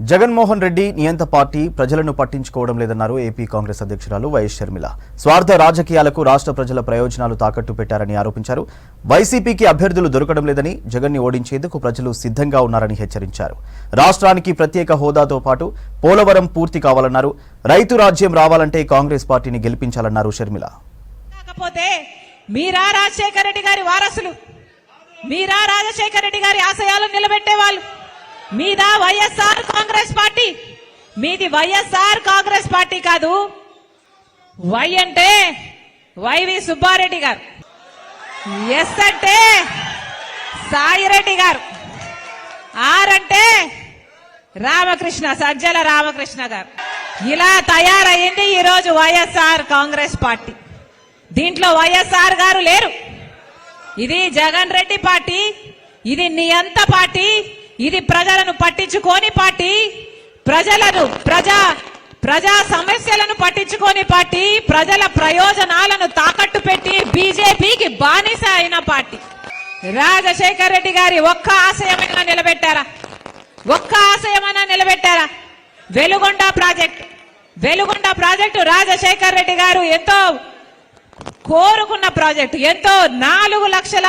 జగన్మోహన్ రెడ్డి నియంత పార్టీ ప్రజలను పట్టించుకోవడం లేదన్నారు ఏపీ కాంగ్రెస్ అధ్యక్షురాలు వైఎస్ షర్మిల. స్వార్థ రాజకీయాలకు రాష్ట్ర ప్రజల ప్రయోజనాలు తాకట్టు పెట్టారని ఆరోపించారు. వైసీపీకి అభ్యర్థులు దొరకడం లేదని జగన్ని ఓడించేందుకు ప్రజలు సిద్ధంగా ఉన్నారని హెచ్చరించారు. రాష్ట్రానికి ప్రత్యేక హోదాతో పాటు పోలవరం పూర్తి కావాలన్నారు. రైతు రాజ్యం రావాలంటే కాంగ్రెస్ పార్టీని గెలిపించాలన్నారు షర్మిల. మీరా రాజశేఖర రెడ్డి గారి వారసులు మీరా రాజశేఖర రెడ్డి గారి ఆశయాలు నిలబెట్టే వాళ్ళు మీదా వైఎస్ఆర్ కాంగ్రెస్ పార్టీ? మీది వైఎస్ఆర్ కాంగ్రెస్ పార్టీ కాదు. వై అంటే వైవి సుబ్బారెడ్డి గారు. ఎస్ అంటే సాయిరెడ్డి గారు. ఆర్ అంటే రామకృష్ణ సజ్జల రామకృష్ణ గారు. ఇలా తయారయ్యింది ఈరోజు వైఎస్ఆర్ కాంగ్రెస్ పార్టీ. దీంట్లో వైఎస్ఆర్ గారు లేరు. ఇది జగన్ రెడ్డి పార్టీ ఇది నియంత పార్టీ ఇది ప్రజలను పట్టించుకోని పార్టీ ప్రజలను ప్రజా ప్రజా సమస్యలను పట్టించుకోని పార్టీ ప్రజల ప్రయోజనాలను తాకట్టు పెట్టి బీజేపీకి బానిస అయిన పార్టీ. రాజశేఖర్ రెడ్డి గారి ఒక్క ఆశయమైనా నిలబెట్టారా? ఒక్క ఆశయమైనా నిలబెట్టారా? వెలుగొండ ప్రాజెక్ట్ వెలుగొండ ప్రాజెక్టు రాజశేఖర్ రెడ్డి గారు ఎంతో కోరుకున్న ప్రాజెక్టు ఎంతో నాలుగు లక్షల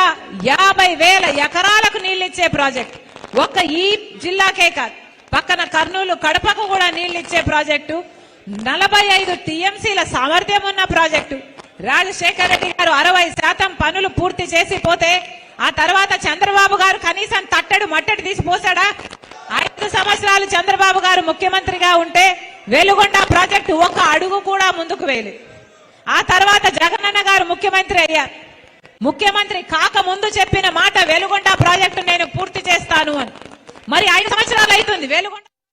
యాభై వేల ఎకరాలకు నీళ్ళిచ్చే ప్రాజెక్టు. ఒక్క ఈ జిల్లాకే కాదు. పక్కన కర్నూలు కడపకు కూడా నీళ్ళిచ్చే ప్రాజెక్టు నలభై ఐదు టీఎంసీల సామర్థ్యం ఉన్న ప్రాజెక్టు. రాజశేఖర రెడ్డి గారు అరవై శాతం పనులు పూర్తి చేసి పోతే ఆ తర్వాత చంద్రబాబు గారు కనీసం తట్టడు మట్టడు తీసి పోసాడా? ఐదు సంవత్సరాలు చంద్రబాబు గారు ముఖ్యమంత్రిగా ఉంటే వెలుగొండ ప్రాజెక్టు ఒక్క అడుగు కూడా ముందుకు వేయలేదు. ఆ తర్వాత జగనన్న గారు ముఖ్యమంత్రి అయ్యారు. ముఖ్యమంత్రి కాక ముందు చెప్పిన మాట వెలుగొండ ప్రాజెక్టు నేను పూర్తి చేస్తాను అని. మరి ఐదు సంవత్సరాలు అవుతుంది వేలుగొండ